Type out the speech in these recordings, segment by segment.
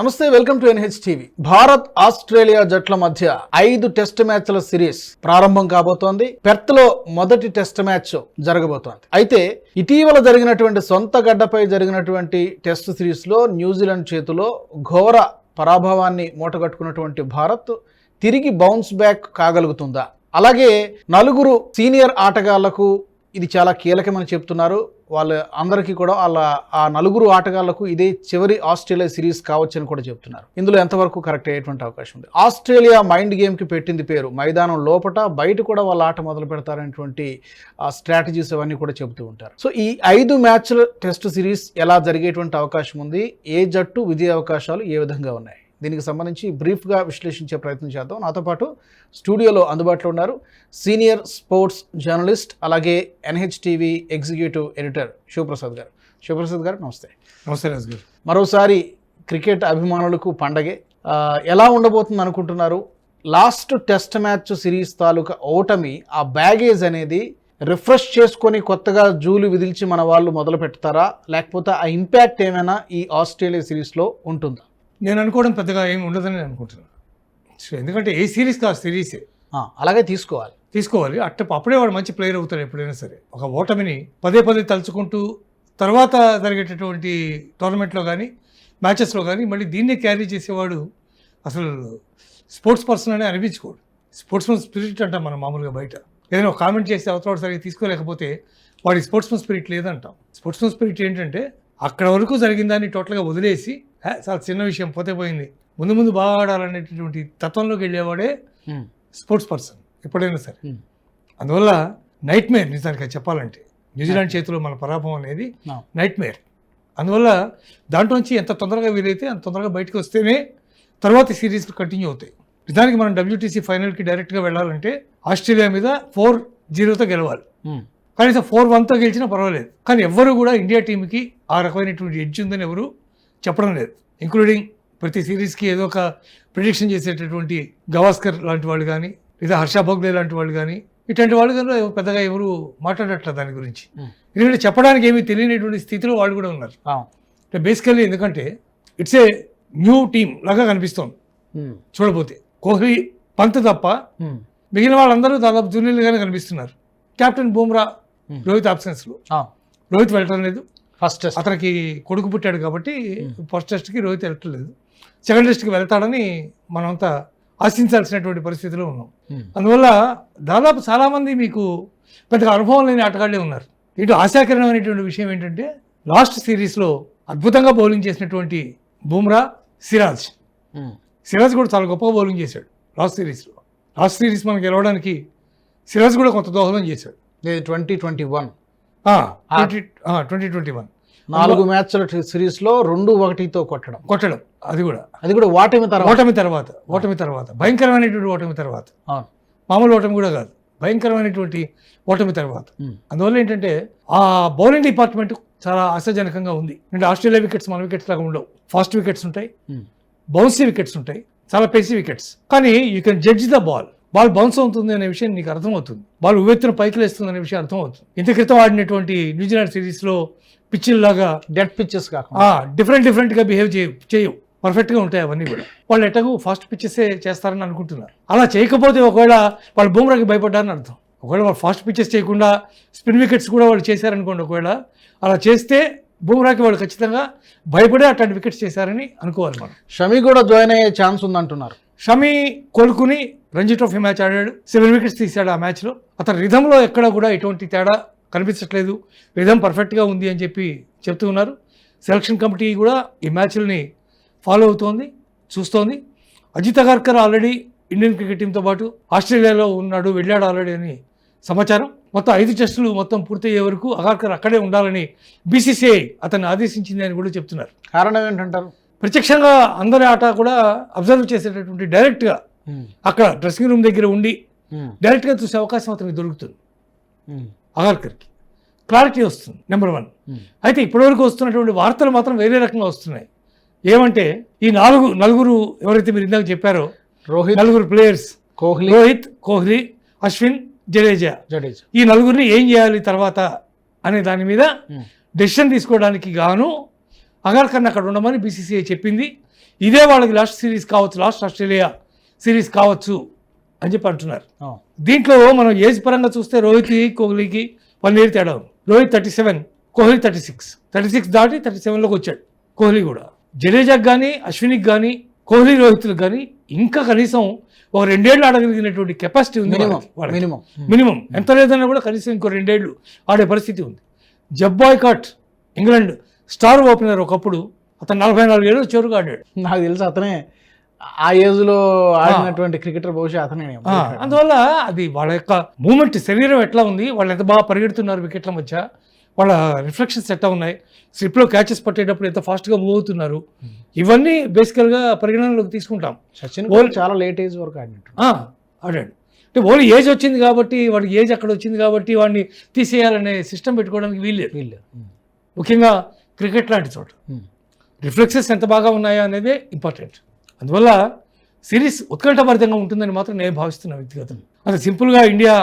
నమస్తే welcome to NH TV Bharat Australia జట్ల మధ్య ఐదు టెస్ట్ మ్యాచ్ల సిరీస్ ప్రారంభం కాబోతోంది. పెర్త్లో మొదటి టెస్ట్ మ్యాచ్ జరగబోతోంది. అయితే ఇటీవల జరిగినటువంటి సొంత గడ్డపై జరిగినటువంటి టెస్ట్ సిరీస్లో న్యూజిలాండ్ చేతిలో ఘోర పరాభవాన్ని మూటగట్టుకున్నటువంటి భారత్ తిరిగి బౌన్స్ బ్యాక్ కాగలుగుతుందా? అలాగే నలుగురు సీనియర్ ఆటగాళ్ళకు ఇది చాలా కీలకమని చెప్తున్నారు. వాళ్ళ అందరికీ కూడా వాళ్ళ ఆ నలుగురు ఆటగాళ్ళకు ఇదే చివరి ఆస్ట్రేలియా సిరీస్ కావచ్చని కూడా చెప్తున్నారు. ఇందులో ఎంతవరకు కరెక్ట్ అయ్యేటువంటి అవకాశం ఉంది? ఆస్ట్రేలియా మైండ్ గేమ్కి పెట్టింది పేరు. మైదానం లోపట బయట కూడా వాళ్ళ ఆట మొదలు పెడతారనేటువంటి స్ట్రాటజీస్ అవన్నీ కూడా చెబుతూ ఉంటారు. సో ఈ ఐదు మ్యాచ్ల టెస్ట్ సిరీస్ ఎలా జరిగేటువంటి అవకాశం ఉంది? ఏ జట్టు విజయ అవకాశాలు ఏ విధంగా ఉన్నాయి? దీనికి సంబంధించి బ్రీఫ్గా విశ్లేషించే ప్రయత్నం చేద్దాం. నాతో పాటు స్టూడియోలో అందుబాటులో ఉన్నారు సీనియర్ స్పోర్ట్స్ జర్నలిస్ట్ అలాగే NH TV executive editor Shivaprasad garu. Shivaprasad garu నమస్తే. నమస్తే రాజు గారు. మరోసారి క్రికెట్ అభిమానులకు పండగే. ఎలా ఉండబోతుంది అనుకుంటున్నారు? లాస్ట్ టెస్ట్ మ్యాచ్ సిరీస్ తాలూకా ఓటమి ఆ బ్యాగేజ్ అనేది రిఫ్రెష్ చేసుకొని కొత్తగా జూలు విదిల్చి మన వాళ్ళు మొదలు పెడతారా లేకపోతే ఆ ఇంపాక్ట్ ఏమైనా ఈ ఆస్ట్రేలియా సిరీస్లో ఉంటుందా? నేను అనుకోవడం పెద్దగా ఏమి ఉండదని నేను అనుకుంటున్నాను. సో ఎందుకంటే ఏ సిరీస్ కాదు సిరీసే అలాగే తీసుకోవాలి. తీసుకోవాలి. అట్ట అప్పుడే వాడు మంచి ప్లేయర్ అవుతాడు ఎప్పుడైనా సరే. ఒక ఓటమిని పదే పదే తలుచుకుంటూ తర్వాత జరిగేటటువంటి టోర్నమెంట్లో కానీ మ్యాచెస్లో కానీ మళ్ళీ దీన్నే క్యారీ చేసేవాడు అసలు స్పోర్ట్స్ పర్సన్ అని అనిపించుకోడు. స్పోర్ట్స్మన్ స్పిరిట్ అంటాం మనం మామూలుగా బయట. ఏదైనా ఒక కామెంట్ చేస్తే అవతల సరిగ్గా తీసుకోలేకపోతే వాడి స్పోర్ట్స్మన్ స్పిరిట్ లేదంటాం. స్పోర్ట్స్మన్ స్పిరిట్ ఏంటంటే అక్కడ వరకు జరిగిన దాన్ని టోటల్గా వదిలేసి "హే, చాలా చిన్న విషయం పోతే పోయింది. ముందు ముందు బాగా ఆడాలనేటటువంటి తత్వంలోకి వెళ్ళేవాడే స్పోర్ట్స్ పర్సన్ ఎప్పుడైనా సరే. అందువల్ల నైట్ మేర్ నిజానికి చెప్పాలంటే. న్యూజిలాండ్ చేతిలో మన పరాభవం అనేది నైట్ మేర్ అందువల్ల దాంట్లోంచి ఎంత తొందరగా వీలైతే అంత తొందరగా బయటకు వస్తేనే తర్వాత సిరీస్ కంటిన్యూ అవుతాయి. నిజానికి మనం డబ్ల్యూటీసీ ఫైనల్కి డైరెక్ట్గా వెళ్ళాలంటే ఆస్ట్రేలియా మీద ఫోర్ జీరోతో గెలవాలి. కనీసం ఫోర్ వన్తో గెలిచినా పర్వాలేదు. కానీ ఎవ్వరు కూడా ఇండియా టీంకి ఆ రకమైనటువంటి ఎడ్జ్ ఉందని ఎవరు చెప్పడం లేదు. ఇంక్లూడింగ్ ప్రతి సిరీస్కి ఏదో ఒక ప్రిడిక్షన్ చేసేటటువంటి గవాస్కర్ లాంటి వాళ్ళు కానీ లేదా హర్ష భోగ్లే లాంటి వాళ్ళు కానీ ఇట్లాంటి వాళ్ళు కానీ పెద్దగా ఎవరు మాట్లాడట్లేదు దాని గురించి. ఎందుకంటే చెప్పడానికి ఏమీ తెలియనటువంటి స్థితిలో వాళ్ళు కూడా ఉన్నారు. అంటే బేసికల్లీ ఎందుకంటే ఇట్స్ ఏ న్యూ టీం లాగా కనిపిస్తోంది. చూడబోతే కోహ్లీ పంత్ తప్ప మిగిలిన వాళ్ళందరూ దాదాపు జూనియర్లుగానే కనిపిస్తున్నారు. కెప్టెన్ బూమ్రా. రోహిత్ ఆబ్సెన్స్లో ఆ, రోహిత్ వెళ్ళటం లేదు. ఫస్ట్ టెస్ట్ అతనికి కొడుకు పుట్టాడు కాబట్టి ఫస్ట్ టెస్ట్కి రోహిత్ వెళ్ళటం లేదు. సెకండ్ టెస్ట్కి వెళ్తాడని మనమంతా ఆశించాల్సినటువంటి పరిస్థితిలో ఉన్నాం. ఉమ్, అందువల్ల దాదాపు చాలామంది మీకు పెద్దగా అనుభవం లేని ఆటగాళ్ళే ఉన్నారు. ఇటు ఆశాకరమైనటువంటి విషయం ఏంటంటే లాస్ట్ సిరీస్లో అద్భుతంగా బౌలింగ్ చేసినటువంటి బూమ్రా సిరాజ్. ఉమ్, సిరాజ్ కూడా చాలా గొప్పగా బౌలింగ్ చేశాడు. లాస్ట్ సిరీస్లో లాస్ట్ సిరీస్ మనకి గెలవడానికి సిరాజ్ కూడా కొంత దోహదం చేశాడు. ఇది twenty twenty one. Twenty twenty one. నాలుగు మ్యాచ్ల సిరీస్లో రెండు ఒకటితో కొట్టడం. కొట్టడం అది కూడా. అది కూడా వాటమి తర్వాత. ఓటమి తర్వాత ఓటమి తర్వాత. భయంకరమైనటువంటి ఓటమి తర్వాత. మామూలు ఓటమి కూడా కాదు. భయంకరమైనటువంటి ఓటమి తర్వాత. అందువల్ల ఏంటంటే ఆ బౌలింగ్ డిపార్ట్మెంట్ చాలా ఆశాజనకంగా ఉంది. అంటే ఆస్ట్రేలియా వికెట్స్ మన వికెట్స్ లాగా ఉండవు. ఫాస్ట్ వికెట్స్ ఉంటాయి. బౌన్సీ వికెట్స్ ఉంటాయి. చాలా పెసి వికెట్స్. కానీ you can judge the ball. Ball bounce అవుతుంది అనే విషయం నీకు అర్థమవుతుంది. బాల్ ఉవ్వెత్తున పైకి లేస్తుంది అనే విషయం అర్థమవుతుంది. ఇంత క్రితం ఆడినటువంటి న్యూజిలాండ్ సిరీస్లో పిచ్చిల్లాగా డెడ్ పిచ్చెస్ కాకుండా డిఫరెంట్ డిఫరెంట్గా బిహేవ్ చేయ చేయవు. పర్ఫెక్ట్గా ఉంటాయి అవన్నీ కూడా. వాళ్ళు ఎట్టకు ఫాస్ట్ పిచ్చెసే చేస్తారని అనుకుంటున్నారు. అలా చేయకపోతే ఒకవేళ వాళ్ళు బూమ్రాకి భయపడ్డారని అర్థం. ఒకవేళ వాళ్ళు ఫాస్ట్ పిచ్చెస్ చేయకుండా స్పిన్ వికెట్స్ కూడా వాళ్ళు చేశారనుకోండి ఒకవేళ అలా చేస్తే బూమ్రాకి వాళ్ళు ఖచ్చితంగా భయపడే అట్లాంటి వికెట్స్ చేశారని అనుకోవాలి మనం. షమి కూడా జాయిన్ అయ్యే ఛాన్స్ ఉందంటున్నారు. షమి కోలుకుని రంజీ ట్రోఫీ మ్యాచ్ ఆడాడు. సెవెన్ వికెట్స్ తీశాడు ఆ మ్యాచ్లో. అతని రిధంలో ఎక్కడ కూడా ఎటువంటి తేడా కనిపించట్లేదు. రిధం పర్ఫెక్ట్గా ఉంది అని చెప్పి చెప్తూ ఉన్నారు. సెలక్షన్ కమిటీ కూడా ఈ మ్యాచ్లని ఫాలో అవుతోంది చూస్తోంది. Ajit Agarkar already Indian cricket టీంతో పాటు ఆస్ట్రేలియాలో ఉన్నాడు వెళ్ళాడు ఆల్రెడీ అని సమాచారం. మొత్తం ఐదు టెస్టులు మొత్తం పూర్తయ్యే వరకు అగార్కర్ అక్కడే ఉండాలని బీసీసీఐ అతన్ని ఆదేశించింది అని కూడా చెప్తున్నారు. కారణం ఏంటంటారు? ప్రత్యక్షంగా అందరి ఆట కూడా అబ్జర్వ్ చేసేటటువంటి డైరెక్ట్గా అక్కడ డ్రెస్సింగ్ రూమ్ దగ్గర ఉండి డైరెక్ట్గా చూసే అవకాశం అతనికి దొరుకుతుంది. అగార్కర్కి. క్లారిటీ వస్తుంది నెంబర్ వన్. అయితే ఇప్పటివరకు వస్తున్నటువంటి వార్తలు మాత్రం వేరే రకంగా వస్తున్నాయి. ఏమంటే ఈ నాలుగు నలుగురు ఎవరైతే మీరు ఇందాక చెప్పారో రోహిత్ నలుగురు ప్లేయర్స్ కోహ్లీ. రోహిత్ కోహ్లీ అశ్విన్ జడేజా. జడేజా. ఈ నలుగురిని ఏం చేయాలి తర్వాత అనే దాని మీద. డెసిషన్ తీసుకోవడానికి గాను అగర్కర్ అక్కడ ఉండమని బీసీసీఐ చెప్పింది. ఇదే వాళ్ళకి లాస్ట్ సిరీస్ కావచ్చు లాస్ట్ ఆస్ట్రేలియా సిరీస్ కావచ్చు అని చెప్పి అంటున్నారు. దీంట్లో మనం ఏజ్ పరంగా చూస్తే రోహిత్ కోహ్లీకి వన్ ఇయర్ తేడా Rohit thirty seven Kohli thirty six. Thirty six దాటి థర్టీ సెవెన్లోకి వచ్చాడు. కోహ్లీ కూడా. జడేజాకి కానీ అశ్వినికి కానీ కోహ్లీ రోహిత్లకు కానీ ఇంకా కనీసం ఒక రెండేళ్ళు ఆడగలిగినటువంటి కెపాసిటీ ఉంది మినిమం. వాళ్ళకి. మినిమం. ఎంత లేదన్నా కూడా కనీసం ఇంకో రెండేళ్ళు ఆడే పరిస్థితి ఉంది. జబ్బాయ్ కాట్ ఇంగ్లాండ్ స్టార్ ఓపెనర్ ఒకప్పుడు అతను నలభై నాలుగు ఏళ్ళు చివరికి ఆడాడు. నాకు తెలిసి అతనే ఆ ఏజ్లో ఆడినటువంటి క్రికెటర్ బహుశా అతనే అందువల్ల అది వాళ్ళ యొక్క మూమెంట్ శరీరం ఎట్లా ఉంది వాళ్ళు ఎంత బాగా పరిగెడుతున్నారు వికెట్ల మధ్య వాళ్ళ రిఫ్లెక్షన్స్ ఎట్లా ఉన్నాయి స్లిప్లో క్యాచెస్ పట్టేటప్పుడు ఎంత ఫాస్ట్గా మూవ్ అవుతున్నారు ఇవన్నీ బేసికల్గా పరిగణనలోకి తీసుకుంటాం. సచిన్ కూడా చాలా లేట్ ఏజ్ వరకు ఆడినట్టు. ఆడాడు. అంటే ఓన్లీ ఏజ్ వచ్చింది కాబట్టి వాడికి ఏజ్ అక్కడ వచ్చింది కాబట్టి వాడిని తీసేయాలనే సిస్టమ్ పెట్టుకోవడానికి వీల్లేదు. వీళ్ళు ఉమ్, ముఖ్యంగా క్రికెట్ లాంటి చోట. ఉమ్, రిఫ్లెక్సెస్ ఎంత బాగా ఉన్నాయా అనేదే ఇంపార్టెంట్. అందువల్ల సిరీస్ ఉత్కంఠభరితంగా ఉంటుందని మాత్రం నేను భావిస్తున్నాను వ్యక్తిగతం. అది సింపుల్గా ఇండియా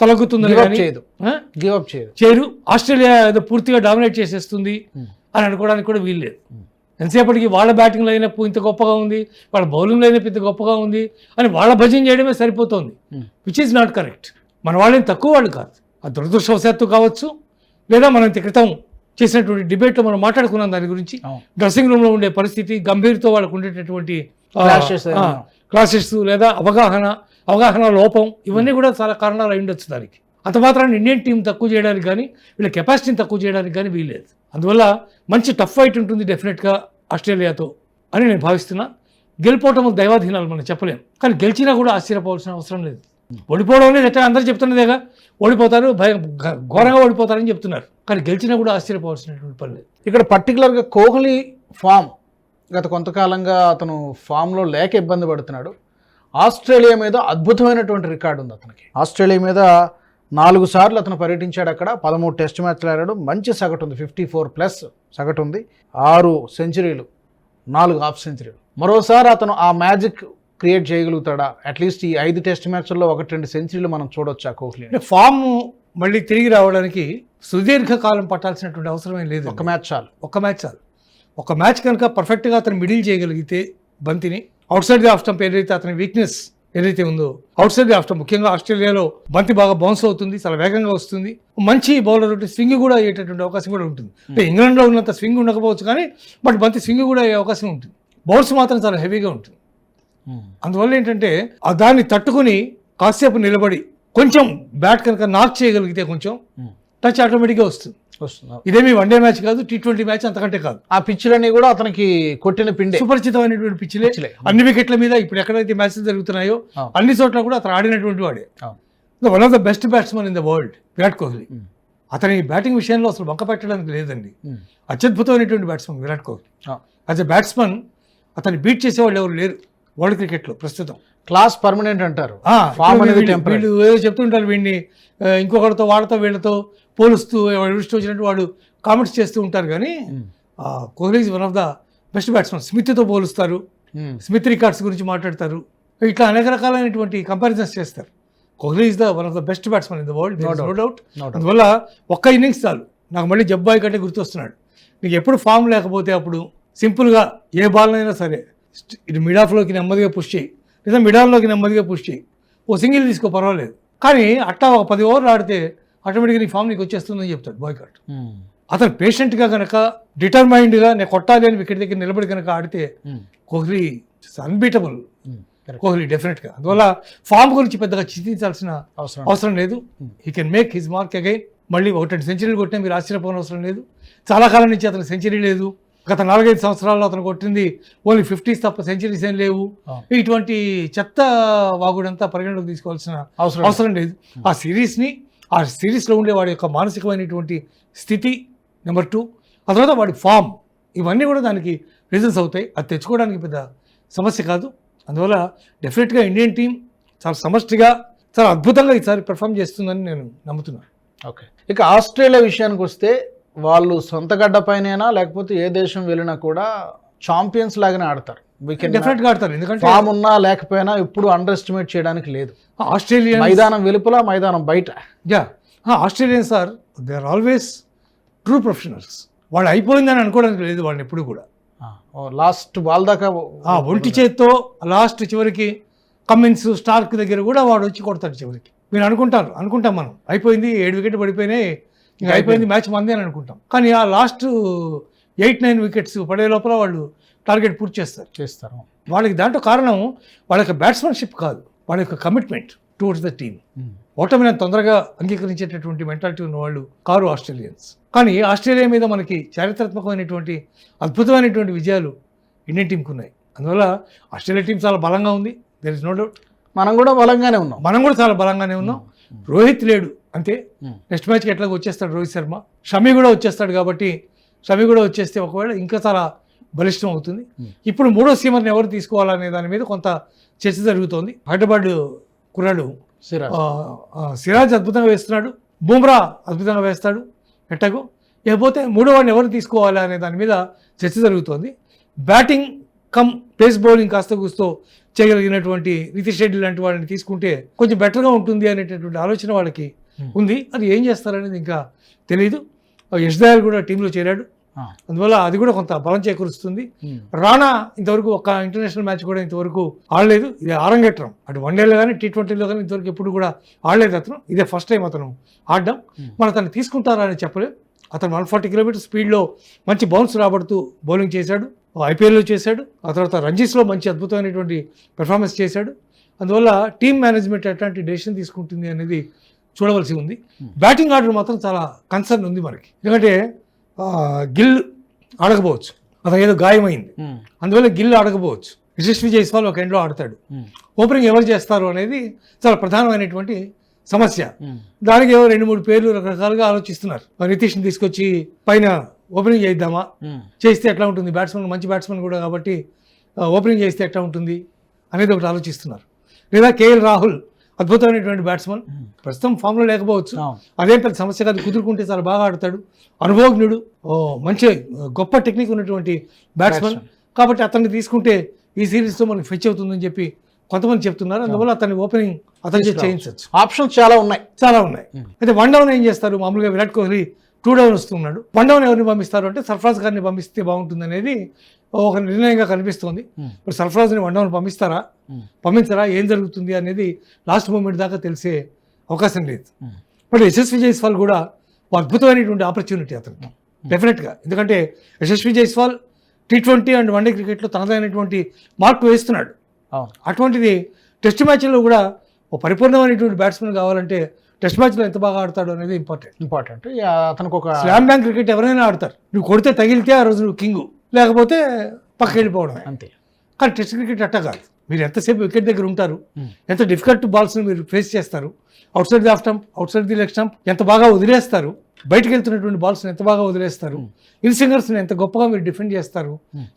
తలగుతుందని కానీ చేయదు. చేయరు. ఆస్ట్రేలియా ఏదో పూర్తిగా డామినేట్ చేసేస్తుంది ఉమ్, అని అనుకోవడానికి కూడా వీల్లేదు. Hmm. ఎంతసేపటికి వాళ్ళ బ్యాటింగ్ లైనప్ ఇంత గొప్పగా ఉంది వాళ్ళ బౌలింగ్ లైనప్ ఇంత గొప్పగా ఉంది అని వాళ్ళ భజన చేయడమే సరిపోతుంది. Hmm. Which is not correct మన వాళ్ళేం తక్కువ వాళ్ళు కాదు. ఆ దురదృష్టవశాత్తు కావచ్చు లేదా మనం క్రితం చేసినటువంటి డిబేట్లో మనం మాట్లాడుకున్నాం దాని గురించి. డ్రెస్సింగ్ రూమ్లో ఉండే పరిస్థితి గంభీర్తో వాళ్ళకు ఉండేటటువంటి. క్లాసెస్ లేదా అవగాహన అవగాహన లోపం ఇవన్నీ కూడా చాలా కారణాలు అయి ఉండొచ్చు దానికి. అంత మాత్రాన్ని ఇండియన్ టీం తక్కువ చేయడానికి కానీ వీళ్ళ కెపాసిటీని తక్కువ చేయడానికి కానీ వీల్లేదు. అందువల్ల మంచి టఫ్ ఫైట్ ఉంటుంది డెఫినెట్గా ఆస్ట్రేలియాతో అని నేను భావిస్తున్నా. గెలిపోవటం దైవాధీనాలు మనం చెప్పలేం. కానీ గెలిచినా కూడా ఆశ్చర్యపోవాల్సిన అవసరం లేదు. ఓడిపోవడం అనేది ఎట్లా అందరూ చెప్తున్నదేగా? ఓడిపోతారు భయం ఘోరంగా ఓడిపోతారని చెప్తున్నారు. కానీ గెలిచినా కూడా ఆశ్చర్యపోవాల్సినటువంటి పని లేదు. ఇక్కడ particular గా కోహ్లీ ఫామ్ గత కొంతకాలంగా అతను form లో లేక ఇబ్బంది పడుతున్నాడు. ఆస్ట్రేలియా మీద అద్భుతమైనటువంటి రికార్డు ఉంది అతనికి. ఆస్ట్రేలియా మీద నాలుగు సార్లు అతను పర్యటించాడు అక్కడ. పదమూడు టెస్ట్ మ్యాచ్లు ఆడాడు. మంచి సగటు ఉంది. ఫిఫ్టీ ఫోర్ ప్లస్ సగటు ఉంది. ఆరు సెంచరీలు నాలుగు హాఫ్ సెంచరీలు. మరోసారి అతను ఆ మ్యాజిక్ క్రియేట్ చేయగలుగుతాడా? అట్లీస్ట్ ఈ ఐదు టెస్ట్ మ్యాచ్ల్లో ఒకటి రెండు సెంచరీలు మనం చూడొచ్చా కోహ్లీ అంటే ఫామ్ మళ్ళీ తిరిగి రావడానికి సుదీర్ఘ కాలం పట్టాల్సినటువంటి అవసరమే లేదు. ఒక మ్యాచ్ చాలు. ఒక మ్యాచ్ చాలు. ఒక మ్యాచ్ కనుక పర్ఫెక్ట్గా అతను మిడిల్ చేయగలిగితే బంతిని outside the off stump ఏదైతే అతని వీక్నెస్ ఏదైతే ఉందో outside the off stump ముఖ్యంగా ఆస్ట్రేలియాలో బంతి బాగా బౌన్స్ అవుతుంది చాలా వేగంగా వస్తుంది. మంచి బౌలర్ ఉంటే స్వింగ్ కూడా అయ్యేటటువంటి అవకాశం కూడా ఉంటుంది. అంటే ఇంగ్లాండ్లో ఉన్నంత స్వింగ్ ఉండకపోవచ్చు కానీ బట్ బంతి స్వింగ్ కూడా అయ్యే అవకాశం ఉంటుంది. బౌల్స్ మాత్రం చాలా హెవీగా ఉంటుంది. అందువల్ల ఏంటంటే ఆ దాన్ని తట్టుకుని కాసేపు నిలబడి కొంచెం బ్యాట్ కనుక నాక్ చేయగలిగితే కొంచెం టచ్ ఆటోమేటిక్గా వస్తుంది. వస్తుంది ఇదేమి వన్ డే మ్యాచ్ కాదు టీ ట్వంటీ మ్యాచ్ అంతకంటే కాదు ఆ పిచ్చులన్నీ కూడా అతనికి కొట్టిన పిండే సుపరిచితమైనటువంటి పిచ్చిలే. అన్ని వికెట్ల మీద ఇప్పుడు ఎక్కడైతే మ్యాచెస్ జరుగుతున్నాయో. అన్ని చోట్ల కూడా అతను ఆడినటువంటి వాడే. One of the best batsman in the world Virat Kohli. అతని బ్యాటింగ్ విషయంలో అసలు వంక పెట్టడానికి లేదండి. అత్యద్భుతమైనటువంటి batsman Virat Kohli. As a batsman అతన్ని బీట్ చేసేవాళ్ళు ఎవరు లేరు వరల్డ్ క్రికెట్లో ప్రస్తుతం క్లాస్ పర్మనెంట్ అంటారు. ఇప్పుడు అనేది వీళ్ళు- ఏదో చెప్తుంటారు వీడిని ఇంకొకరితో వాళ్ళతో వీళ్ళతో పోలుస్తూ ఇష్టం వచ్చినట్టు వాడు కామెంట్స్ చేస్తూ ఉంటారు కానీ Kohli is one of the best batsman స్మిత్తో పోలుస్తారు. స్మిత్ రికార్డ్స్ గురించి మాట్లాడతారు. ఇట్లా అనేక రకాలైనటువంటి కంపారిజన్స్ చేస్తారు. Kohli is the one of the best batsman in the world no. Doubt. అందువల్ల ఒక్క ఇన్నింగ్స్ చాలు. నాకు మళ్ళీ జబ్బాయి కంటే గుర్తొస్తున్నాడు. నీకు ఎప్పుడు ఫామ్ లేకపోతే అప్పుడు సింపుల్గా ఏ బాల్ అయినా సరే స్ట్- ఇటు మిడ్ ఆఫ్లోకి నెమ్మదిగా పుష్ చేయి. లేదా మిడాల్లోకి నెమ్మదిగా పుష్ చేయి. ఓ సింగిల్ తీసుకో పర్వాలేదు. కానీ అట్టా ఒక పది ఓవర్లు ఆడితే ఆటోమేటిక్గా నీ ఫామ్ నీకు వచ్చేస్తుందని చెప్తాడు బాయ్కాట్ అతను పేషెంట్గా కనుక డిటర్మైండ్గా నేను కొట్టాలి అని వికెట్ దగ్గర నిలబడి కనుక ఆడితే కోహ్లీ అన్బీటబుల్ కోహ్లీ డెఫినెట్గా అందువల్ల ఫామ్ గురించి పెద్దగా చింతించాల్సిన అవసరం అవసరం లేదు. He can make his mark again మళ్ళీ ఒకటి రెండు సెంచరీలు కొట్టినా మీరు ఆశ్చర్యపోవడం అవసరం లేదు. చాలా కాలం నుంచి అతను సెంచరీ లేదు. గత నాలుగైదు సంవత్సరాల్లో అతను కొట్టింది ఓన్లీ ఫిఫ్టీస్ తప్ప సెంచరీస్ ఏం లేవు. ఇటువంటి చెత్త వాగుడంతా పరిగణలోకి తీసుకోవాల్సిన అవసరం అవసరం లేదు. ఆ సిరీస్ని ఆ సిరీస్లో ఉండే వాడి యొక్క మానసికమైనటువంటి స్థితి నెంబర్ టూ. ఆ తర్వాత వాడి ఫామ్ ఇవన్నీ కూడా దానికి రీజన్స్ అవుతాయి. అది తెచ్చుకోవడానికి పెద్ద సమస్య కాదు. అందువల్ల డెఫినెట్గా ఇండియన్ టీం చాలా సమష్టిగా చాలా అద్భుతంగా ఈసారి పెర్ఫామ్ చేస్తుందని నేను నమ్ముతున్నాను. ఓకే. ఇక ఆస్ట్రేలియా విషయానికి వస్తే వాళ్ళు సొంత గడ్డ పైన లేకపోతే ఏ దేశం వెళ్ళినా కూడా చాంపియన్స్ లాగానే ఆడతారు. ఆడతారు. ఎందుకంటే ఫామ్ ఉన్నా లేకపోయినా ఇప్పుడు అండర్ ఎస్టిమేట్ చేయడానికి లేదు. ఆస్ట్రేలియన్ మైదానం వెలుపల మైదానం బయట. Yeah. Australians are they are always true professionals. వాళ్ళు అయిపోయిందని అనుకోవడానికి లేదు వాళ్ళని ఎప్పుడు కూడా. లాస్ట్ బాల్ దాకా ఒంటి చేత్తో లాస్ట్ చివరికి కమిన్స్ స్టార్క్ దగ్గర కూడా వాడు వచ్చి కొడతాడు చివరికి. మీరు అనుకుంటారు అనుకుంటాం మనం. అయిపోయింది ఏడు వికెట్ పడిపోయినాయి ఇంకా అయిపోయింది మ్యాచ్ మంది అని అనుకుంటాం. కానీ ఆ లాస్ట్ ఎయిట్ నైన్ వికెట్స్ పడే లోపల వాళ్ళు టార్గెట్ పూర్తి చేస్తారు. చేస్తారు. వాళ్ళకి దాంట్లో కారణం వాళ్ళ యొక్క బ్యాట్స్మెన్షిప్ కాదు. వాళ్ళ యొక్క కమిట్మెంట్ టువర్డ్స్ ద టీమ్ ఓటమిని తొందరగా అంగీకరించేటటువంటి మెంటాలిటీ ఉన్న వాళ్ళు కారు ఆస్ట్రేలియన్స్. కానీ ఆస్ట్రేలియా మీద మనకి చారిత్రాత్మకమైనటువంటి అద్భుతమైనటువంటి విజయాలు ఇండియన్ టీంకి ఉన్నాయి. అందువల్ల ఆస్ట్రేలియా టీం చాలా బలంగా ఉంది. దెర్ ఇస్ నో డౌట్ మనం కూడా బలంగానే ఉన్నాం. మనం కూడా చాలా బలంగానే ఉన్నాం. రోహిత్ లేడు. అంతే Hmm. నెక్స్ట్ మ్యాచ్కి ఎట్లాగో వచ్చేస్తాడు రోహిత్ శర్మ షమి కూడా వచ్చేస్తాడు కాబట్టి షమి కూడా వచ్చేస్తే ఒకవేళ ఇంకా చాలా బలిష్టం అవుతుంది Hmm. ఇప్పుడు మూడో సీమర్ని ఎవరు తీసుకోవాలనే దాని మీద కొంత చర్చ జరుగుతోంది హైదరాబాద్ కుర్రాడు సిరాజ్ అద్భుతంగా వేస్తున్నాడు బుమ్రా అద్భుతంగా వేస్తాడు ఎట్టకు లేకపోతే మూడో వాడిని ఎవరు తీసుకోవాలి అనే దాని మీద చర్చ జరుగుతోంది బ్యాటింగ్ కమ్ పేస్ బౌలింగ్ కాస్త కూస్తో చేయగలిగినటువంటి నితీష్ రెడ్డి లాంటి వాళ్ళని తీసుకుంటే కొంచెం బెటర్గా ఉంటుంది అనేటటువంటి ఆలోచన వాళ్ళకి. ఉంది. అది ఏం చేస్తారనేది ఇంకా తెలియదు యశ్ దయాల్ కూడా టీంలో చేరాడు. అందువల్ల అది కూడా కొంత బలం చేకూరుస్తుంది. ఉమ్. రాణా ఇంతవరకు ఒక ఇంటర్నేషనల్ మ్యాచ్ కూడా ఇంతవరకు ఆడలేదు. ఇది ఆరంగేట్రం. అటు వన్డేలో కానీ టీ ట్వంటీలో కానీ ఇంతవరకు ఎప్పుడు కూడా ఆడలేదు అతను. ఇదే ఫస్ట్ టైం అతను ఆడడం. Hmm. మన అతను తీసుకుంటారా అని చెప్పలేం అతను వన్ ఫార్టీ కిలోమీటర్ స్పీడ్లో మంచి బౌన్స్ రాబడుతూ బౌలింగ్ చేశాడు. ఐపీఎల్లో చేశాడు. ఆ తర్వాత రంజీస్లో మంచి అద్భుతమైనటువంటి పెర్ఫార్మెన్స్ చేశాడు. అందువల్ల టీమ్ మేనేజ్మెంట్ ఎట్లాంటి డెసిషన్ తీసుకుంటుంది అనేది చూడవలసి ఉంది. బ్యాటింగ్ ఆర్డర్ మాత్రం చాలా కన్సర్న్ ఉంది మనకి. ఎందుకంటే గిల్ ఆడకపోవచ్చు. అతను ఏదో గాయమైంది. అందువల్ల గిల్ ఆడకపోవచ్చు. యశస్వి జైస్వాల్ ఒక ఎండ్లో ఆడతాడు. ఓపెనింగ్ ఎవరు చేస్తారు అనేది చాలా ప్రధానమైనటువంటి సమస్య. దానికి ఏవో రెండు మూడు పేర్లు రకరకాలుగా ఆలోచిస్తున్నారు. మరి నితీష్ని తీసుకొచ్చి పైన ఓపెనింగ్ చేద్దామా. చేస్తే ఎట్లా ఉంటుంది? బ్యాట్స్మెన్ మంచి బ్యాట్స్మెన్ కూడా కాబట్టి ఓపెనింగ్ చేస్తే ఎట్లా ఉంటుంది? అనేది ఒకటి ఆలోచిస్తున్నారు. లేదా కేఎల్ రాహుల్ అద్భుతమైనటువంటి బ్యాట్స్మెన్ ఉమ్. ప్రస్తుతం ఫామ్లో లేకపోవచ్చు. అదేం పెద్ద సమస్య కాదు. కుదురుకుంటే చాలా బాగా ఆడతాడు. అనుభవజ్ఞుడు. ఓ మంచి గొప్ప టెక్నిక్ ఉన్నటువంటి బ్యాట్స్మెన్. కాబట్టి అతన్ని తీసుకుంటే ఈ సిరీస్తో మనకి ఫెచ్ అవుతుందని చెప్పి కొంతమంది చెప్తున్నారు. అందువల్ల అతన్ని ఓపెనింగ్ అతని చేయించవచ్చు. ఆప్షన్స్ చాలా ఉన్నాయి. చాలా ఉన్నాయి. Hmm. అయితే వన్ డౌన్ ఏం చేస్తారు? మామూలుగా విరాట్ కోహ్లీ టూ డౌన్ వస్తున్నాడు. వన్ డౌన్ ఎవరిని పంపిస్తారు అంటే సర్ఫరాజ్ గారిని పంపిస్తే బాగుంటుంది అనేది ఒక నిర్ణయంగా కనిపిస్తోంది. మరి సర్ఫరాజ్ని వన్ డౌన్ పంపిస్తారా. పంపించరా? ఏం జరుగుతుంది అనేది లాస్ట్ మూమెంట్ దాకా తెలిసే అవకాశం లేదు. బట్ యశస్వి జైస్వాల్ కూడా ఒక అద్భుతమైనటువంటి ఆపర్చునిటీ అతనికి. డెఫినెట్గా. ఎందుకంటే Yashasvi Jaiswal T twenty and one day క్రికెట్లో తనదైనటువంటి మార్క్ వేస్తున్నాడు. అటువంటిది టెస్ట్ మ్యాచ్లో కూడా ఒక పరిపూర్ణమైనటువంటి బ్యాట్స్మెన్ కావాలంటే టెస్ట్ మ్యాచ్లో ఎంత బాగా ఆడతాడు అనేది ఇంపార్టెంట్. ఇంపార్టెంట్. అతనికి ఒక స్లామ్ బ్యాంక్ క్రికెట్ ఎవరైనా ఆడతారు. నువ్వు కొడితే తగిలితే ఆ రోజు నువ్వు కింగు. లేకపోతే పక్క వెళ్ళిపోవడమే అంతే కానీ టెస్ట్ క్రికెట్ అట్ట కాదు మీరు ఎంతసేపు వికెట్ దగ్గర ఉంటారు. ఎంత డిఫికల్ట్ బాల్స్ని మీరు ఫేస్ చేస్తారు outside the off stump outside the leg stump ఎంత బాగా వదిలేస్తారు బయటకు వెళ్తున్నటువంటి బాల్స్ని ఎంత బాగా వదిలేస్తారు ఇన్ సింగర్స్ని ఎంత గొప్పగా మీరు డిఫెండ్ చేస్తారు.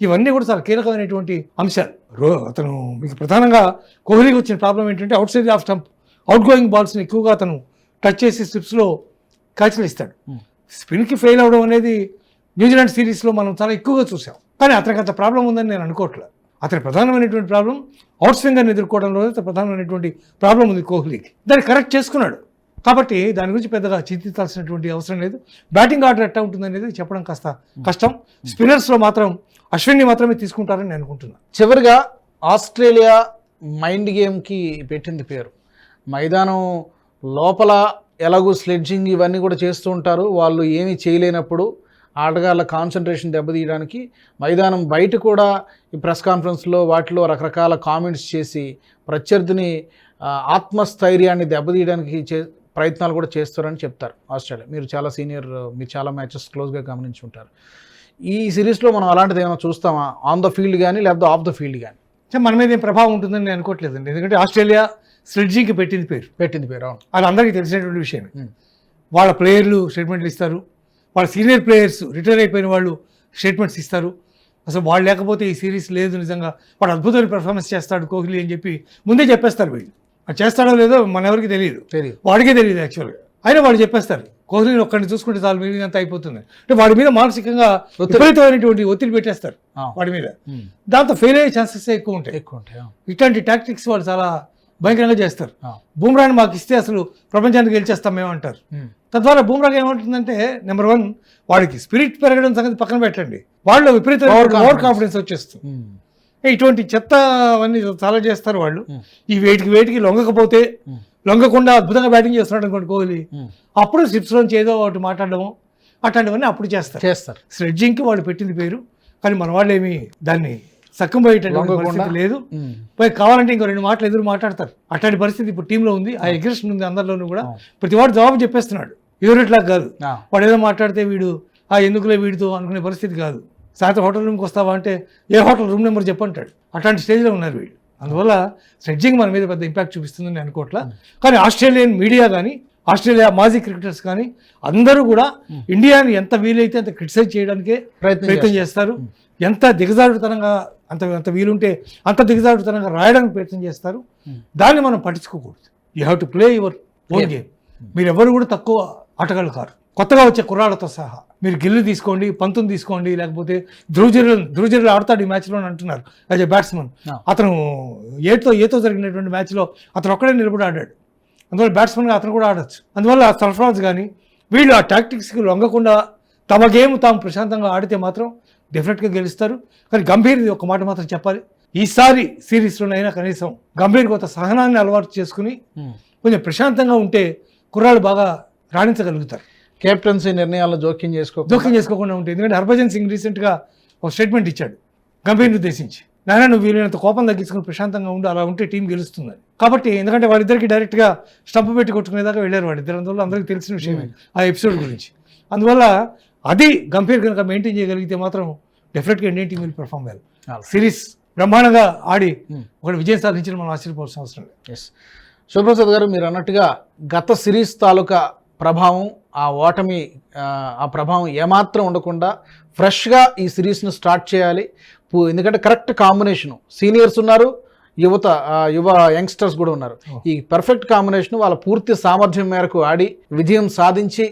ఇవన్నీ కూడా చాలా కీలకమైనటువంటి అంశాలు రో అతను మీకు ప్రధానంగా కోహ్లీకి వచ్చిన ప్రాబ్లం ఏంటంటే outside off stump outgoing బాల్స్ని ఎక్కువగా అతను టచ్ చేసి స్లిప్స్లో క్యాచ్లు ఇస్తాడు. స్పిన్కి ఫెయిల్ అవడం అనేది న్యూజిలాండ్ సిరీస్లో మనం చాలా ఎక్కువగా చూసాం. కానీ అతనికి అంత ప్రాబ్లం ఉందని నేను అనుకోవట్లేదు అతని ప్రధానమైనటువంటి ప్రాబ్లం అవుట్ స్వింగర్ని ఎదుర్కోవడంలో ప్రధానమైనటువంటి ప్రాబ్లం ఉంది కోహ్లీకి దాన్ని కరెక్ట్ చేసుకున్నాడు. కాబట్టి దాని గురించి పెద్దగా చింతించాల్సినటువంటి అవసరం లేదు. బ్యాటింగ్ ఆర్డర్ ఎట్లా ఉంటుందనేది చెప్పడం కాస్త కష్టం. స్పిన్నర్స్లో మాత్రం అశ్విన్ని మాత్రమే తీసుకుంటారని నేను అనుకుంటున్నాను చివరిగా ఆస్ట్రేలియా మైండ్ గేమ్కి పెట్టింది పేరు. మైదానం లోపల ఎలాగూ స్లెడ్జింగ్ ఇవన్నీ కూడా చేస్తూ ఉంటారు. వాళ్ళు ఏమీ చేయలేనప్పుడు ఆటగాళ్ళ కాన్సన్ట్రేషన్ దెబ్బతీయడానికి మైదానం బయట కూడా ఈ ప్రెస్ కాన్ఫరెన్స్లో వాటిలో రకరకాల కామెంట్స్ చేసి ప్రత్యర్థిని ఆత్మస్థైర్యాన్ని దెబ్బతీయడానికి చే ప్రయత్నాలు కూడా చేస్తారని చెప్తారు ఆస్ట్రేలియా. మీరు చాలా సీనియర్ మీరు చాలా మ్యాచెస్ క్లోజ్గా గమనించి ఉంటారు. ఈ సిరీస్లో మనం అలాంటిది ఏమైనా చూస్తామా? ఆన్ ద ఫీల్డ్ కానీ లేకపోతే ఆఫ్ ద ఫీల్డ్ కానీ మన మీద ఏం ప్రభావం ఉంటుందని నేను అనుకోవట్లేదండి. ఎందుకంటే ఆస్ట్రేలియా స్లెడ్జింగ్కి పెట్టింది పేరు. పెట్టింది పేరు అవును. అది అందరికీ తెలిసినటువంటి విషయమే. Hmm. వాళ్ళ ప్లేయర్లు స్టేట్మెంట్లు ఇస్తారు. వాళ్ళ సీనియర్ ప్లేయర్స్ రిటైర్ అయిపోయిన వాళ్ళు స్టేట్మెంట్స్ ఇస్తారు. అసలు వాళ్ళు లేకపోతే ఈ సిరీస్ లేదు నిజంగా. వాడు అద్భుతమైన పెర్ఫార్మెన్స్ చేస్తాడు కోహ్లీ అని చెప్పి ముందే చెప్పేస్తారు వీళ్ళు. అది చేస్తాడో లేదో మన ఎవరికి తెలియదు. తెలియదు. వాడికే తెలియదు యాక్చువల్గా అయినా వాళ్ళు చెప్పేస్తారు. కోహ్లీని ఒక్కడిని చూసుకుంటే చాలు మిగిలినంత అయిపోతుంది. అంటే వాడి మీద మానసికంగా ఒత్తిడి. విపరీతమైనటువంటి ఒత్తిడి పెట్టేస్తారు. వాడి మీద. దాంతో ఫెయిల్ అయ్యే ఛాన్సెస్ ఎక్కువ ఉంటాయి. ఎక్కువ ఉంటాయి. ఇట్లాంటి టాక్టిక్స్ వాళ్ళు చాలా భయంకరంగా చేస్తారు. బూమ్రాని మాకు ఇస్తే అసలు ప్రపంచానికి గెలిచేస్తాం మేము అంటారు. తద్వారా బూమ్రాకి ఏమంటుందంటే నెంబర్ వన్ వాడికి స్పిరిట్ పెరగడం సంగతి పక్కన పెట్టండి వాళ్ళు విపరీత ఓవర్. కాన్ఫిడెన్స్ వచ్చేస్తుంది ఇటువంటి చెత్త అవన్నీ చాలా చేస్తారు వాళ్ళు. ఈ వేటికి వేటికి లొంగకపోతే. లొంగకుండా అద్భుతంగా బ్యాటింగ్ చేస్తున్నాడు అనుకోండి కోహ్లీ. అప్పుడు స్లిప్స్లోంచి ఏదో ఒకటి మాట్లాడడము అట్లాంటివన్నీ అప్పుడు చేస్తారు చేస్తారు స్లెడ్జింగ్కి వాళ్ళు పెట్టింది పేరు కానీ మన వాళ్ళు ఏమి దాన్ని సక్కంపోయేటటువంటి లొంగకుండా. పరిస్థితి లేదు. పోయి కావాలంటే ఇంకో రెండు మాటలు ఎదురు మాట్లాడతారు. అట్లాంటి పరిస్థితి ఇప్పుడు టీంలో ఉంది. ఆ అగ్రెషన్ ఉంది అందరిలోనూ కూడా. ప్రతి వాడు జవాబు చెప్పేస్తున్నాడు. యూనిట్లా కాదు. వాడు ఏదో మాట్లాడితే వీడు ఆ ఎందుకులే వీడితో? అనుకునే పరిస్థితి కాదు. సాయంత్రం హోటల్ రూమ్కి వస్తావా? అంటే ఏ హోటల్ రూమ్ నెంబర్ చెప్పంటాడు. అట్లాంటి స్టేజ్లో ఉన్నారు వీళ్ళు. అందువల్ల స్లెడ్జింగ్ మన మీద పెద్ద ఇంపాక్ట్ చూపిస్తుందని అనుకోవట్లా. కానీ ఆస్ట్రేలియన్ మీడియా కానీ ఆస్ట్రేలియా మాజీ క్రికెటర్స్ కానీ అందరూ కూడా ఇండియాని ఎంత వీలైతే అంత క్రిటిసైజ్ చేయడానికే ప్రయత్నం చేస్తారు. ఎంత దిగజారుతనంగా అంత అంత వీలుంటే అంత దిగజారుతనంగా రాయడానికి ప్రయత్నం చేస్తారు. దాన్ని మనం పట్టించుకోకూడదు. You have to play your own game మీరు ఎవరు కూడా తక్కువ ఆటగాళ్ళు కారు. కొత్తగా వచ్చే కుర్రాళ్ళతో సహా. మీరు గిల్లు తీసుకోండి పంతుని తీసుకోండి లేకపోతే ధ్రువజరులు ధ్రువజరులు ఆడతాడు ఈ మ్యాచ్లో అని అంటున్నారు యాజ్ ఎ బ్యాట్స్మన్. అతను ఏతో ఏతో జరిగినటువంటి మ్యాచ్లో అతను ఒక్కడే నిలబడి ఆడాడు. అందువల్ల బ్యాట్స్మెన్గా అతను కూడా ఆడొచ్చు. అందువల్ల సర్ఫరాజ్ కానీ వీళ్ళు ఆ టాక్టిక్స్కి లొంగకుండా తమ గేమ్ తాము ప్రశాంతంగా ఆడితే మాత్రం డెఫినెట్గా గెలుస్తారు. కానీ గంభీర్ ఒక మాట మాత్రం చెప్పాలి. ఈసారి సిరీస్లోనైనా కనీసం గంభీర్ కొంత సహనాన్ని అలవాటు చేసుకుని ఉమ్. కొంచెం ప్రశాంతంగా ఉంటే కుర్రాళ్ళు బాగా రాణించగలుగుతారు. కెప్టెన్సీ నిర్ణయాల్లో జోక్యం చేసుకో జోక్యం చేసుకోకుండా ఉంటుంది ఎందుకంటే హర్భజన్ సింగ్ రీసెంట్గా ఒక స్టేట్మెంట్ ఇచ్చాడు. గంభీర్ని ఉద్దేశించి. నాయన నువ్వు వీలైనంత కోపం తగ్గించుకుని ప్రశాంతంగా ఉండి. అలా ఉంటే టీం గెలుస్తుందని. కాబట్టి ఎందుకంటే వాళ్ళిద్దరికి డైరెక్ట్గా స్టంప్ పెట్టి కొట్టుకునేదాకా వెళ్ళారు వాళ్ళిద్దరు. అందువల్ల అందరికీ తెలిసిన విషయమే ఆ ఎపిసోడ్ గురించి. అందువల్ల అది గంభీర్ కనుక మెయింటైన్ చేయగలిగితే మాత్రం డెఫినెట్గా Indian team will perform well series బ్రహ్మాండంగా ఆడి Hmm. ఒకటి విజయం సాధించిన మనం ఆశ్చర్యపోవాల్సిన అవసరం లేదు. ఎస్ శివప్రసాద్ గారు మీరు అన్నట్టుగా గత సిరీస్ తాలూకా ప్రభావం ఆ ఓటమి ఆ, ప్రభావం ఏమాత్రం ఉండకుండా ఫ్రెష్గా ఈ సిరీస్ను స్టార్ట్ చేయాలి. ఎందుకంటే కరెక్ట్ కాంబినేషను. సీనియర్స్ ఉన్నారు యువత యువ యంగ్స్టర్స్ కూడా ఉన్నారు. Oh. ఈ పర్ఫెక్ట్ కాంబినేషన్ వాళ్ళ పూర్తి సామర్థ్యం మేరకు ఆడి విజయం సాధించి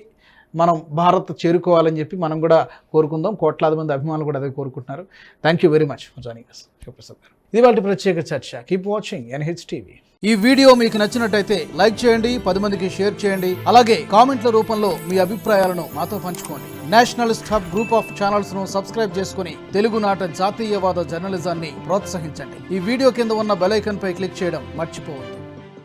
మనం భారత్ చేరుకోవాలని చెప్పి మనం కూడా కోరుకుందాం. కోట్లాది మంది అభిమానులు కూడా అదే కోరుకుంటున్నారు. Thank you very much for joining us Shivaprasad garu ఇది వాళ్ళ ప్రత్యేక చర్చ కీప్ వాచింగ్ ఎన్హెచ్ టీవీ ఈ వీడియో మీకు నచ్చినట్టయితే లైక్ చేయండి పది మందికి షేర్ చేయండి. అలాగే కామెంట్ల రూపంలో మీ అభిప్రాయాలను మాతో పంచుకోండి. నేషనలిస్ట్ హబ్ గ్రూప్ ఆఫ్ ఛానల్స్ను సబ్స్క్రైబ్ చేసుకుని తెలుగునాట జాతీయవాద జర్నలిజాన్ని ప్రోత్సహించండి. ఈ వీడియో కింద ఉన్న బెల్ పై క్లిక్ చేయడం మర్చిపోవద్దు.